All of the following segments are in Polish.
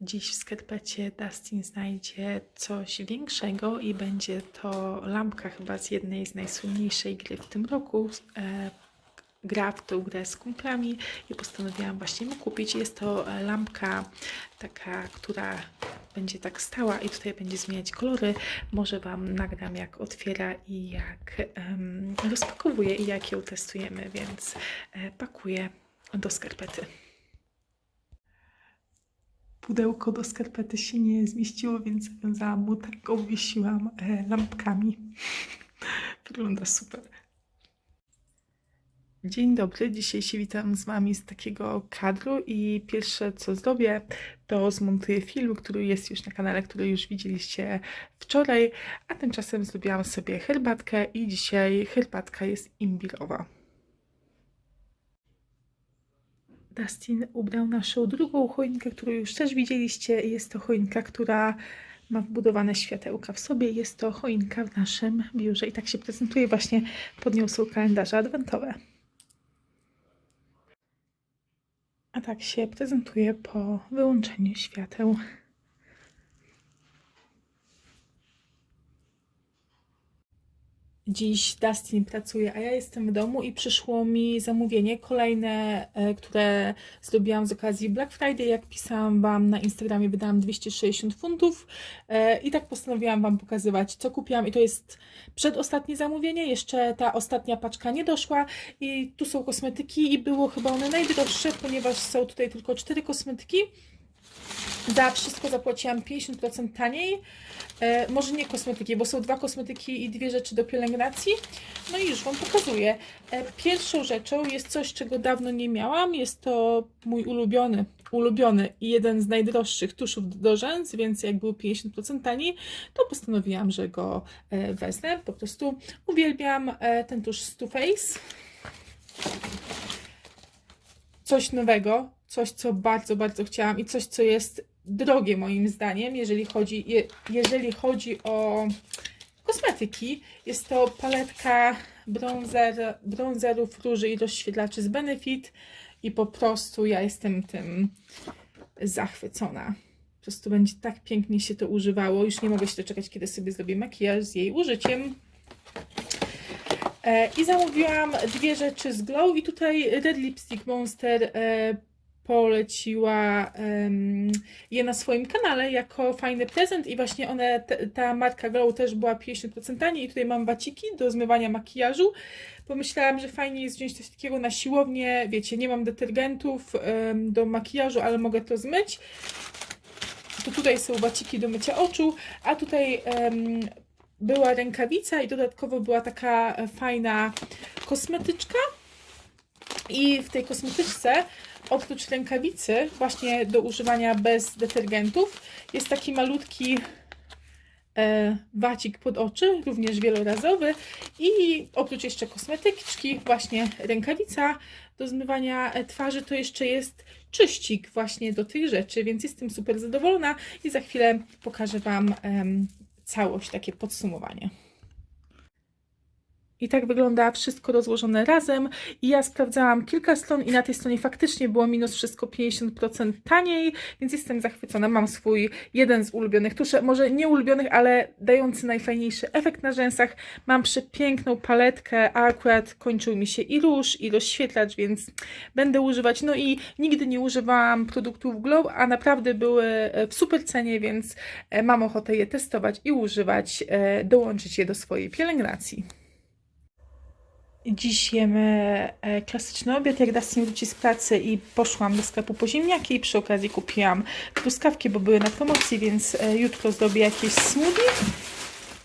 Dziś w skarpecie Dustin znajdzie coś większego i będzie to lampka chyba z jednej z najsłynniejszej gry w tym roku. E, gra w tą grę z kumplami i postanowiłam właśnie mu kupić. Jest to lampka taka, która będzie tak stała i tutaj będzie zmieniać kolory. Może Wam nagram jak otwiera i jak em, rozpakowuje i jak ją testujemy, więc e, pakuję do skarpety. Pudełko do skarpety się nie zmieściło, więc zawiązałam mu tak, obwiesiłam e, lampkami. Wygląda super. Dzień dobry, dzisiaj się witam z Wami z takiego kadru i pierwsze co zrobię, to zmontuję film, który jest już na kanale, który już widzieliście wczoraj, a tymczasem zrobiłam sobie herbatkę i dzisiaj herbatka jest imbirowa. Dustin ubrał naszą drugą choinkę, którą już też widzieliście. Jest to choinka, która ma wbudowane światełka w sobie. Jest to choinka w naszym biurze i tak się prezentuje. Właśnie podniosą kalendarze adwentowe. A tak się prezentuje po wyłączeniu świateł. Dziś Dustin pracuje, a ja jestem w domu i przyszło mi zamówienie kolejne, e, które zrobiłam z okazji Black Friday. Jak pisałam Wam na Instagramie, wydałam 260 funtów e, i tak postanowiłam Wam pokazywać, co kupiłam. I to jest przedostatnie zamówienie, jeszcze ta ostatnia paczka nie doszła. I tu są kosmetyki i było chyba one najdroższe, ponieważ są tutaj tylko cztery kosmetyki. Za wszystko zapłaciłam 50% taniej. E, może nie kosmetyki, bo są dwa kosmetyki i dwie rzeczy do pielęgnacji. No i już Wam pokazuję. E, pierwszą rzeczą jest coś, czego dawno nie miałam. Jest to mój ulubiony, ulubiony i jeden z najdroższych tuszów do rzęs, więc jak był 50% taniej, to postanowiłam, że go e, wezmę. Po prostu uwielbiam e, ten tusz z Too Faced coś nowego, coś, co bardzo, bardzo chciałam i coś, co jest drogie moim zdaniem, jeżeli chodzi, je, jeżeli chodzi o kosmetyki. Jest to paletka bronzer, bronzerów, róży i rozświetlaczy z Benefit i po prostu ja jestem tym zachwycona. Po prostu będzie tak pięknie się to używało. Już nie mogę się doczekać, kiedy sobie zrobię makijaż z jej użyciem. E, I zamówiłam dwie rzeczy z Glow i tutaj Red Lipstick Monster e, poleciła em, je na swoim kanale jako fajny prezent i właśnie one, ta marka Glow też była 50% taniej i tutaj mam waciki do zmywania makijażu. Pomyślałam, że fajnie jest wziąć coś takiego na siłownię, wiecie, nie mam detergentów em, do makijażu, ale mogę to zmyć. To tutaj są waciki do mycia oczu, a tutaj em, była rękawica i dodatkowo była taka fajna kosmetyczka. I w tej kosmetyczce, oprócz rękawicy, właśnie do używania bez detergentów, jest taki malutki e, wacik pod oczy, również wielorazowy. I oprócz jeszcze kosmetyczki, właśnie rękawica do zmywania e, twarzy, to jeszcze jest czyścik właśnie do tych rzeczy, więc jestem super zadowolona i za chwilę pokażę Wam całość, takie podsumowanie. I tak wygląda wszystko rozłożone razem. I ja sprawdzałam kilka stron i na tej stronie faktycznie było minus wszystko 50% taniej, więc jestem zachwycona. Mam swój jeden z ulubionych tuszy, może nie ulubionych, ale dający najfajniejszy efekt na rzęsach. Mam przepiękną paletkę, a akurat kończył mi się i róż, i rozświetlacz, więc będę używać. No i nigdy nie używałam produktów Glow, a naprawdę były e, w super cenie, więc e, mam ochotę je testować i używać, e, dołączyć je do swojej pielęgnacji. Dziś jemy e, klasyczny obiad, jak Dustin wróci z pracy i poszłam do sklepu po ziemniaki i przy okazji kupiłam truskawki, bo były na promocji, więc e, jutro zrobię jakieś smoothie.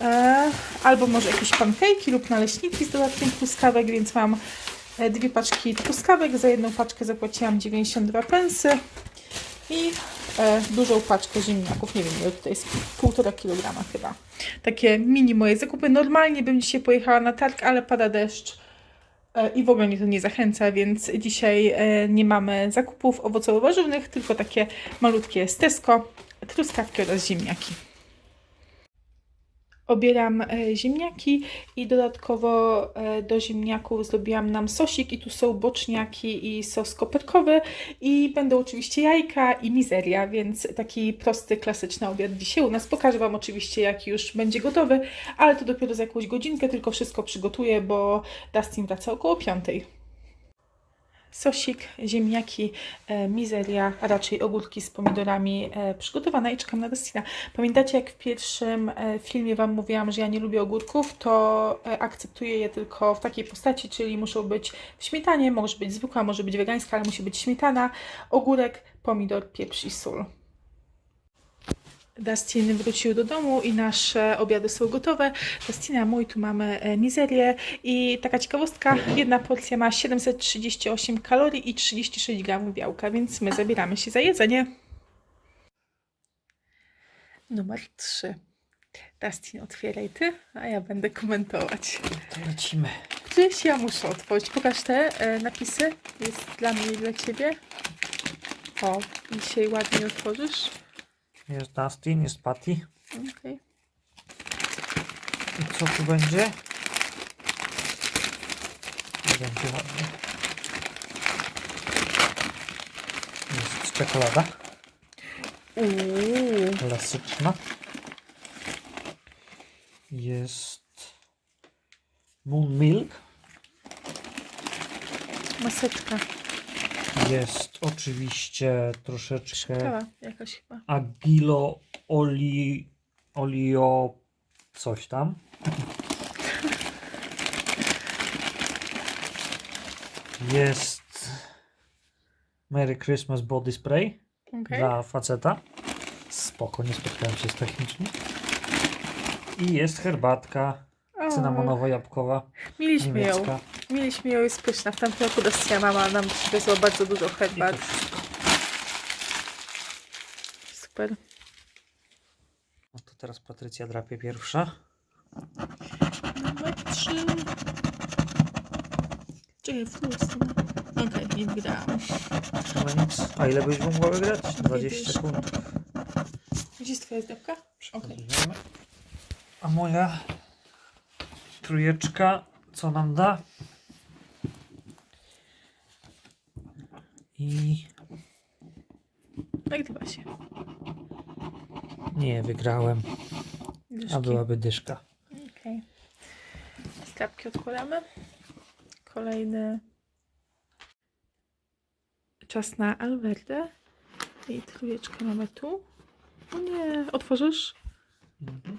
E, albo może jakieś pankejki lub naleśniki z dodatkiem truskawek, więc mam dwie paczki truskawek. Za jedną paczkę zapłaciłam 92 pensy i dużą paczkę ziemniaków. Nie wiem, ile jest półtora kilograma chyba. Takie mini moje zakupy. Normalnie bym dzisiaj pojechała na targ, ale pada deszcz i w ogóle mnie to nie zachęca, więc dzisiaj e, nie mamy zakupów owocowo-warzywnych, tylko takie malutkie z Tesco, truskawki oraz ziemniaki. Obieram e, ziemniaki i dodatkowo e, do ziemniaków zrobiłam nam sosik i tu są boczniaki i sos koperkowy i będą oczywiście jajka i mizeria, więc taki prosty, klasyczny obiad dzisiaj u nas. Pokażę Wam oczywiście jak już będzie gotowy, ale to dopiero za jakąś godzinkę, tylko wszystko przygotuję, bo Dustin wraca około piątej. Sosik, ziemniaki, e, mizeria, a raczej ogórki z pomidorami e, przygotowane i czekam na Dustina. Pamiętacie, jak w pierwszym e, filmie Wam mówiłam, że ja nie lubię ogórków, to e, akceptuję je tylko w takiej postaci, czyli muszą być w śmietanie, może być zwykła, może być wegańska, ale musi być śmietana, ogórek, pomidor, pieprz i sól. Dustin wrócił do domu i nasze obiady są gotowe. Dustina mój, tu mamy e, mizerię i taka ciekawostka, jedna porcja ma 738 kalorii i 36 gramów białka, więc my zabieramy się za jedzenie. Numer 3. Dustin, otwieraj ty, a ja będę komentować. To lecimy. Gdzieś ja muszę otworzyć. Pokaż te e, napisy. Jest dla mnie i dla ciebie. O, dzisiaj ładnie otworzysz. Jest Dustin, jest Patty. Okej. I co tu będzie? Nie będzie ładnie. Jest czekolada Uuu. klasyczna. Jest Moon Milk. Maseczka. Jest oczywiście troszeczkę Kawa jakaś chyba. Agilo oli, olio coś tam. Jest Merry Christmas Body Spray Okej. dla faceta. Spoko, nie spotkałem się z technicznym. I jest herbatka O, cynamonowo-jabłkowa Mieliśmy ją. niemiecka. Mieliśmy ją, jest pyszna. W tamtym roku Dacia mama nam przywiozła bardzo dużo herbat. Super. No to teraz Patrycja drapie pierwsza. Numer trzy. Czekaj, w którą stronę? Okej, nie wygrałam. No nic. A ile byś mogła wygrać? 20 Widzisz. sekund. Gdzie jest twoja zdebka? Okej. Przekazujemy. A moja trójeczka, co nam da? I Nagrywa się. nie wygrałem, Dyszki. a byłaby dyszka. Okej. Skapki odkładamy. Kolejny czas na Alverdę. I trójeczkę mamy tu. O nie, otworzysz? Mhm.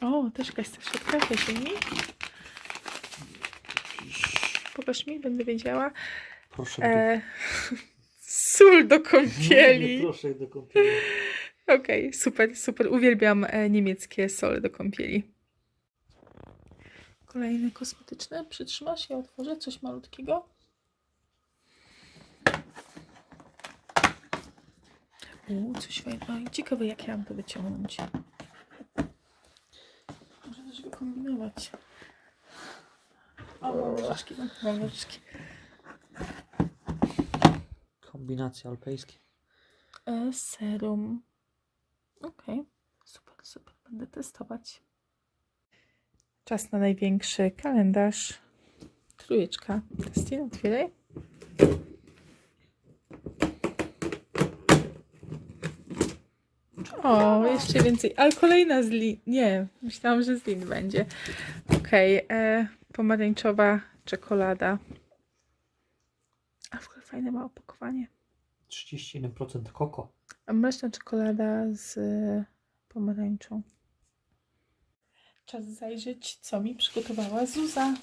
O, też jakaś ta środka, weź mi. Pokaż mi, będę wiedziała. Proszę E, sól do kąpieli. proszę do kąpieli. Okej, super, super. Uwielbiam e, niemieckie sole do kąpieli. Kolejny kosmetyczny. Przytrzymasz, ja otworzę coś malutkiego. Uuu, coś fajnego. Ciekawe, jak ja mam to wyciągnąć. Wykombinować. O, mam nożyczki, no, mam nożyczki. Kombinacje alpejskie. E, serum. Okej, super, super. Będę testować. Czas na największy kalendarz. Trójeczka. Testin, otwieraj. O, jeszcze więcej. Ale kolejna z lin. Nie, myślałam, że z lin będzie. Okej, e, pomarańczowa czekolada. A w ogóle fajne ma opakowanie. 31% koko. A Mleczna czekolada z e, pomarańczą. Czas zajrzeć, co mi przygotowała Zuza.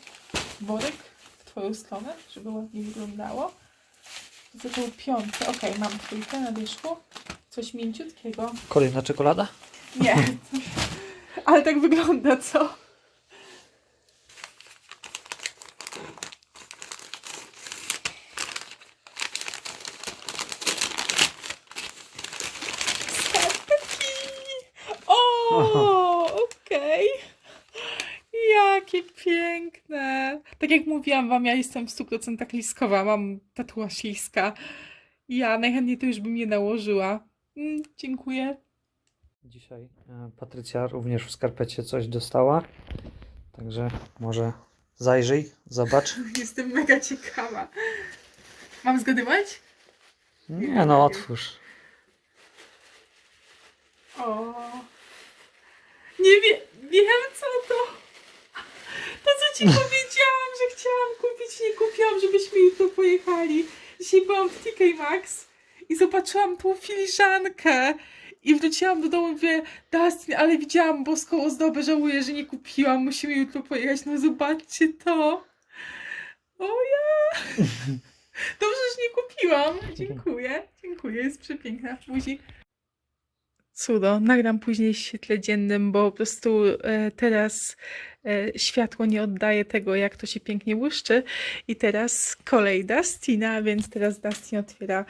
Worek w Twoją stronę, żeby ładnie wyglądało. To był piąty. Okej, mam trójkę na wierzchu. Coś mięciutkiego. Kolejna czekolada? Nie. Ale tak wygląda, co? Skarpetki! O, okej. Jakie piękne. Tak jak mówiłam wam, ja jestem w 100% liskowa. Mam tatuaż liska. Ja najchętniej to już bym je nałożyła. Mm, dziękuję. Dzisiaj e, Patrycja również w skarpecie coś dostała. Także może zajrzyj, zobacz. Jestem mega ciekawa. Mam zgadywać? Nie no, otwórz. O. Nie wie, wiem co to. To co ci powiedziałam, że chciałam kupić, nie kupiłam, żebyśmy jutro pojechali. Dzisiaj byłam w TK Maxx i zobaczyłam tą filiżankę. I wróciłam do domu i mówię, Dustin, ale widziałam boską ozdobę, żałuję, że nie kupiłam, musimy jutro pojechać. No zobaczcie to. O ja! Dobrze, że nie kupiłam. Dziękuję, dziękuję, jest przepiękna. Buzi. Cudo, nagram później w świetle dziennym, bo po prostu e, teraz e, światło nie oddaje tego, jak to się pięknie błyszczy. I teraz kolej Dustina, więc teraz Dustin otwiera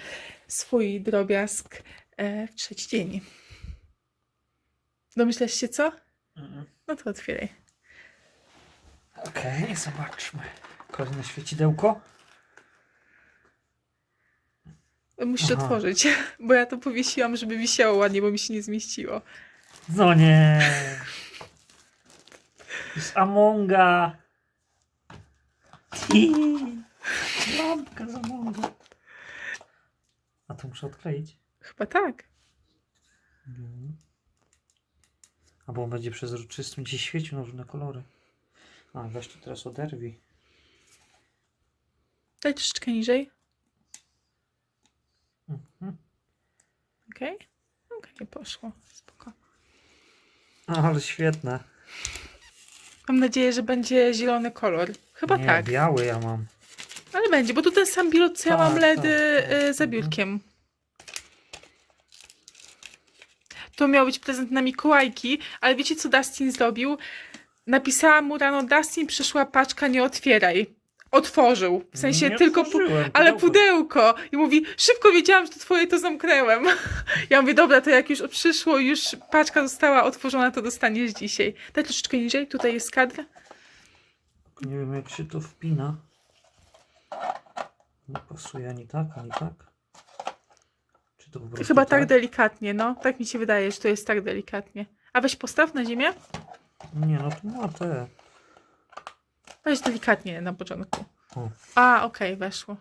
swój drobiazg e, w trzeci dzień. Domyślasz się co? Mhm. No to otwieraj. Okej, zobaczmy. Kolejne świecidełko. Musisz Aha. otworzyć, bo ja to powiesiłam, żeby wisiało ładnie, bo mi się nie zmieściło. No nie. Z Amonga. Lampka z Amonga. A to muszę odkleić. Chyba tak. Mhm. Albo on będzie przezroczystym, gdzieś świecił na różne kolory. A, weź to teraz oderwij. Daj troszeczkę niżej. Mhm. Okej? Okej, poszło. Spoko. Ale świetne. Mam nadzieję, że będzie zielony kolor. Chyba Nie, tak. biały ja mam. Ale będzie, bo tu ten sam bilot, co ja Tak, mam ledy tak, tak. y, za biurkiem. To miał być prezent na Mikołajki, ale wiecie co Dustin zrobił? Napisałam mu rano, Dustin, przyszła paczka, nie otwieraj. Otworzył. W sensie Nie tylko... Pu- otworzyłem, ale pudełko. pudełko! I mówi, szybko wiedziałam, że to twoje, to zamknęłem. Ja mówię, dobra, to jak już przyszło, już paczka została otworzona, to dostaniesz dzisiaj. Daj troszeczkę niżej, tutaj jest kadr. Nie wiem jak się to wpina. Nie pasuje ani tak, ani tak. Czy to po prostu Chyba tak delikatnie, no. Tak mi się wydaje, że to jest tak delikatnie. A weź postaw na ziemię. Nie, no to ma te. Weź delikatnie na początku. O. A, okej, weszło.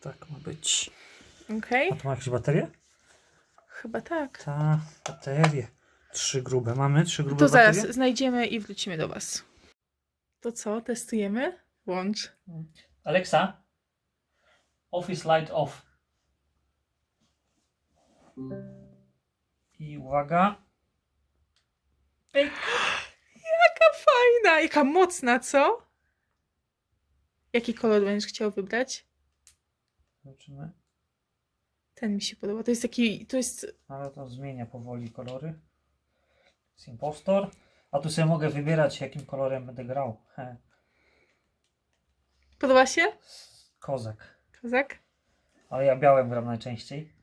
Tak ma być. Okej, A to ma jakieś baterie? chyba tak. Ta, baterie. Trzy grube. Mamy trzy grube To zaraz baterie? znajdziemy i wrócimy do Was. To co, testujemy? Łącz. Alexa, Office light off. I uwaga. Jaka fajna, jaka mocna, co? Jaki kolor będziesz chciał wybrać? Zobaczymy. Ten mi się podoba. To jest taki, to jest... Ale to zmienia powoli kolory. Jest impostor. A tu sobie mogę wybierać jakim kolorem będę grał. He. Podoba się? Kozak. Kozak? Ale ja białym gram najczęściej.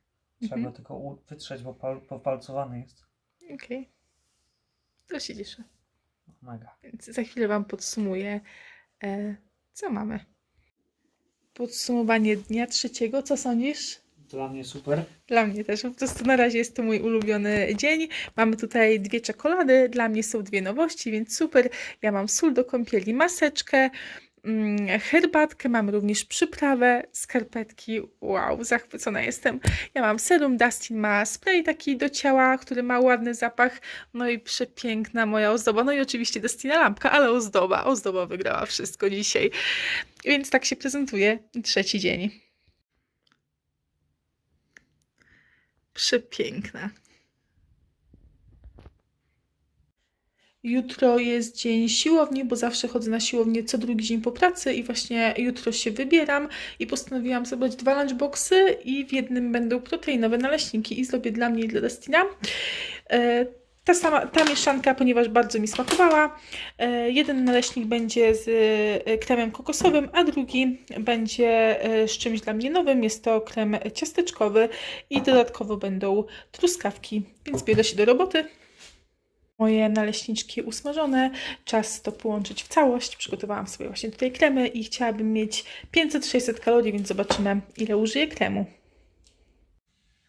Trzeba Mhm. go tylko u- wytrzeć, bo pal, popalcowany jest. Okej. To się cieszę. Mega. Więc za chwilę Wam podsumuję, e, co mamy. Podsumowanie dnia trzeciego. Co sądzisz? Dla mnie super. Dla mnie też. Po prostu na razie jest to mój ulubiony dzień. Mamy tutaj dwie czekolady. Dla mnie są dwie nowości, więc super. Ja mam sól do kąpieli, maseczkę, herbatkę, mam również przyprawę, skarpetki. Wow, zachwycona jestem. Ja mam serum, Dustin ma spray taki do ciała, który ma ładny zapach. No i przepiękna moja ozdoba. No i oczywiście Dustina lampka, ale ozdoba. Ozdoba wygrała wszystko dzisiaj. Więc tak się prezentuje trzeci dzień. Przepiękna. Jutro jest dzień siłowni, bo zawsze chodzę na siłownię co drugi dzień po pracy i właśnie jutro się wybieram i postanowiłam zebrać dwa lunchboxy i w jednym będą proteinowe naleśniki i zrobię dla mnie i dla Destina. E, Ta, sama, ta mieszanka, ponieważ bardzo mi smakowała. E, Jeden naleśnik będzie z e, kremem kokosowym, a drugi będzie z czymś dla mnie nowym. Jest to krem ciasteczkowy i dodatkowo będą truskawki, więc biorę się do roboty. Moje naleśniczki usmażone, czas to połączyć w całość. Przygotowałam sobie właśnie tutaj kremy i chciałabym mieć 500-600 kalorii, więc zobaczymy ile użyję kremu.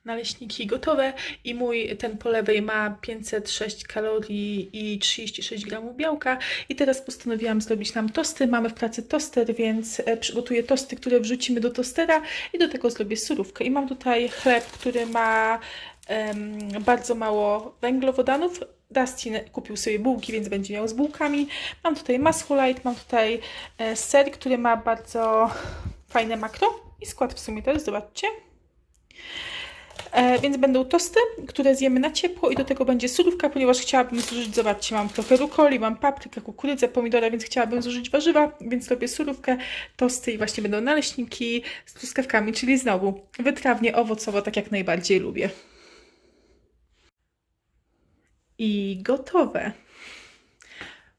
Naleśniki gotowe i mój ten po lewej ma 506 kalorii i 36 gramów białka. I teraz postanowiłam zrobić nam tosty. Mamy w pracy toster, więc e, przygotuję tosty, które wrzucimy do tostera i do tego zrobię surówkę. I mam tutaj chleb, który ma em, bardzo mało węglowodanów. Dustin kupił sobie bułki, więc będzie miał z bułkami. Mam tutaj masło light, mam tutaj ser, który ma bardzo fajne makro i skład w sumie też, zobaczcie. E, więc będą tosty, które zjemy na ciepło i do tego będzie surówka, ponieważ chciałabym zużyć, zobaczcie, mam trochę rukoli, mam paprykę, kukurydzę, pomidora, więc chciałabym zużyć warzywa, więc robię surówkę, tosty i właśnie będą naleśniki z truskawkami, czyli znowu wytrawnie, owocowo, tak jak najbardziej lubię. I gotowe.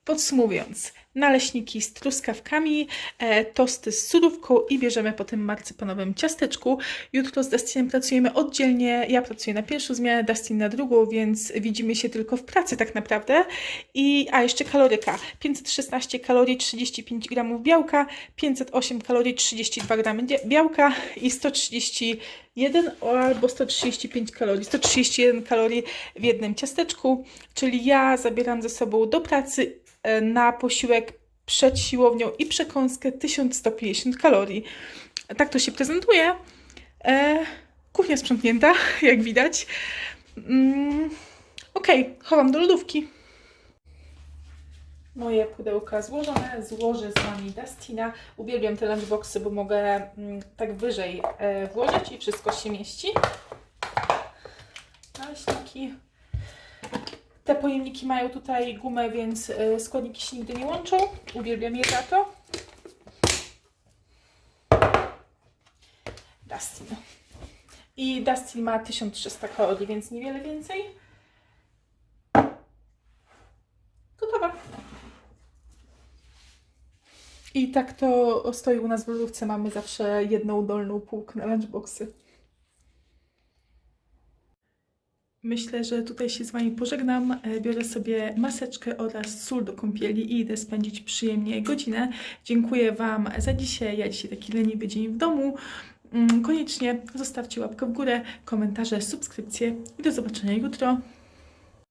Podsumowując, naleśniki z truskawkami, e, tosty z surówką i bierzemy po tym marcepanowym ciasteczku. Jutro z Dustinem pracujemy oddzielnie. Ja pracuję na pierwszą zmianę, Dustin na drugą, więc widzimy się tylko w pracy tak naprawdę. I, a jeszcze kaloryka. 516 kalorii, 35 gramów białka, 508 kalorii, 32 gramy białka i 131 albo 135 kalorii. 131 kalorii w jednym ciasteczku, czyli ja zabieram ze sobą do pracy na posiłek przed siłownią i przekąskę 1150 kalorii. Tak to się prezentuje. E, kuchnia sprzątnięta, jak widać. Mm, Okej, chowam do lodówki. Moje pudełka złożone, złożę z Wami Dustina. Uwielbiam te lunchboxy, bo mogę mm, tak wyżej e, włożyć i wszystko się mieści. Naleśniki. Te pojemniki mają tutaj gumę, więc e, składniki się nigdy nie łączą. Uwielbiam je za to. Dustin. I Dustin ma 1300 kalorii, więc niewiele więcej. Gotowa. I tak to stoi u nas w lodówce. Mamy zawsze jedną dolną półkę na lunchboxy. Myślę, że tutaj się z Wami pożegnam. E, Biorę sobie maseczkę oraz sól do kąpieli i idę spędzić przyjemnie godzinę. Dziękuję Wam za dzisiaj. Ja dzisiaj taki leniwy dzień w domu. Mm, Koniecznie zostawcie łapkę w górę, komentarze, subskrypcje i do zobaczenia jutro.